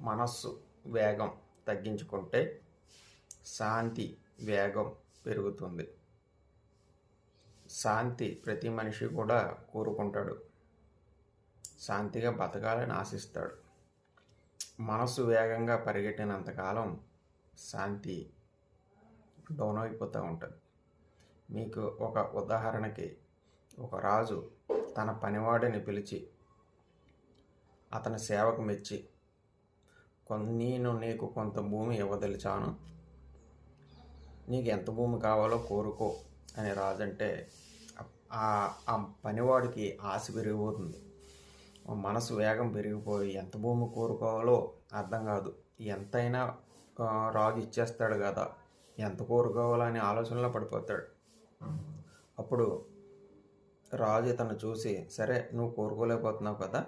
మనస్సు వేగం తగ్గించుకుంటే శాంతి వేగం పెరుగుతుంది. శాంతి ప్రతి మనిషి కూడా కోరుకుంటాడు. శాంతిగా బతకాలని ఆశిస్తాడు. మనసు వేగంగా పరిగెట్టినంతకాలం శాంతి డౌన్ అయిపోతూ ఉంటుంది. మీకు ఒక ఉదాహరణకి ఒక రాజు తన పనివాడిని పిలిచి అతని సేవకు మెచ్చి నేను నీకు కొంత భూమి ఇవ్వదలిచాను. నీకు ఎంత భూమి కావాలో కోరుకో అని రాజు అంటే ఆ ఆ పనివాడికి ఆశ పెరిగిపోతుంది. మనసు వేగం పెరిగిపోయి ఎంత భూమి కోరుకోవాలో అర్థం కాదు. ఎంతైనా రాజు ఇచ్చేస్తాడు కదా. ఎంత కోరుకోవాలని ఆలోచనలో పడిపోతాడు. అప్పుడు రాజు ఇతను చూసి సరే నువ్వు కోరుకోలేకపోతున్నావు కదా.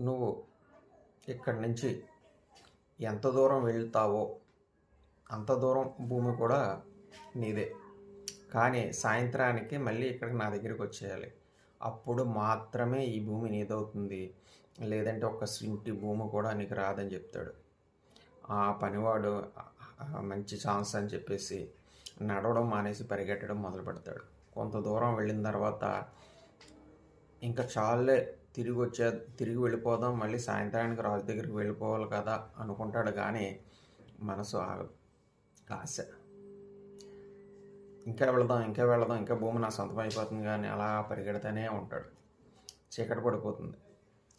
నువ్వు ఇక్కడి నుంచి ఎంత దూరం వెళ్తావో అంత దూరం భూమి కూడా నీదే. కానీ సాయంత్రానికి మళ్ళీ ఇక్కడికి నా దగ్గరికి వచ్చేయాలి. అప్పుడు మాత్రమే ఈ భూమి నీదవుతుంది. లేదంటే ఒక ఇంటి భూమి కూడా నీకు రాదని చెప్తాడు. ఆ పనివాడు మంచి ఛాన్స్ అని చెప్పేసి నడవడం మానేసి పరిగెట్టడం మొదలు పెడతాడు కొంత దూరం వెళ్ళిన తర్వాత ఇంకా చాలే తిరిగి వచ్చే తిరిగి వెళ్ళిపోదాం మళ్ళీ సాయంత్రానికి రాజు దగ్గరికి వెళ్ళిపోవాలి కదా అనుకుంటాడు కానీ మనసు ఆగదు. ఆశ. ఇంకా వెళదాం ఇంకా వెళదాం ఇంకా భూమి నా సొంతం అయిపోతుంది కానీ అలా పరిగెడతానే ఉంటాడు. చీకటి పడిపోతుంది.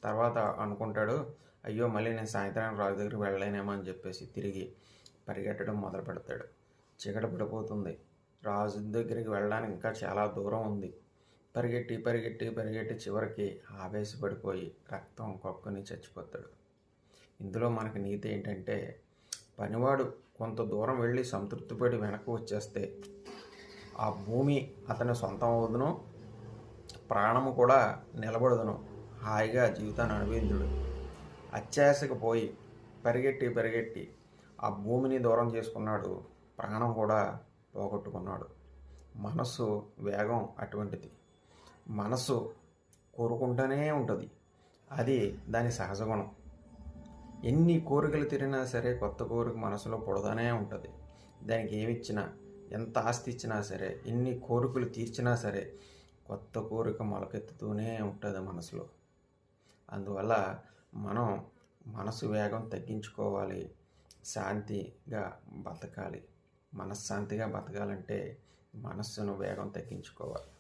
తర్వాత అనుకుంటాడు అయ్యో మళ్ళీ నేను సాయంత్రానికి రాజు దగ్గరికి వెళ్ళలేనేమో అని చెప్పేసి తిరిగి పరిగెట్టడం మొదలు పెడతాడు చీకటి పడిపోతుంది. రాజు దగ్గరికి వెళ్ళడానికి ఇంకా చాలా దూరం ఉంది. పరిగెట్టి పరిగెట్టి పరిగెట్టి చివరికి ఆవేశపడిపోయి రక్తం కొక్కుని చచ్చిపోతాడు. ఇందులో మనకి నీతి ఏంటంటే పనివాడు కొంత దూరం వెళ్ళి సంతృప్తిపడి వెనక్కి వచ్చేస్తే ఆ భూమి అతని సొంతం అవుదును ప్రాణము కూడా నిలబడదును. హాయిగా జీవితాన్ని అనుభవించుడు. అత్యాశకు పోయి పరిగెట్టి పరిగెట్టి ఆ భూమిని దూరం చేసుకున్నాడు ప్రాణం కూడా పోగొట్టుకున్నాడు. మనస్సు వేగం అటువంటిది. మనసు కోరుకుంటూనే ఉంటుంది. అది దాని సహజ గుణం. ఎన్ని కోరికలు తిరిగినా సరే కొత్త కోరిక మనసులో పుడతానే ఉంటుంది. దానికి ఏమిచ్చినా ఎంత ఆస్తి ఇచ్చినా సరే ఎన్ని కోరికలు తీర్చినా సరే కొత్త కోరిక మొలకెత్తుతూనే ఉంటుంది మనసులో. అందువల్ల మనం మనసు వేగం తగ్గించుకోవాలి. శాంతిగా బతకాలి. మనశ్శాంతిగా బతకాలంటే మనస్సును వేగం తగ్గించుకోవాలి.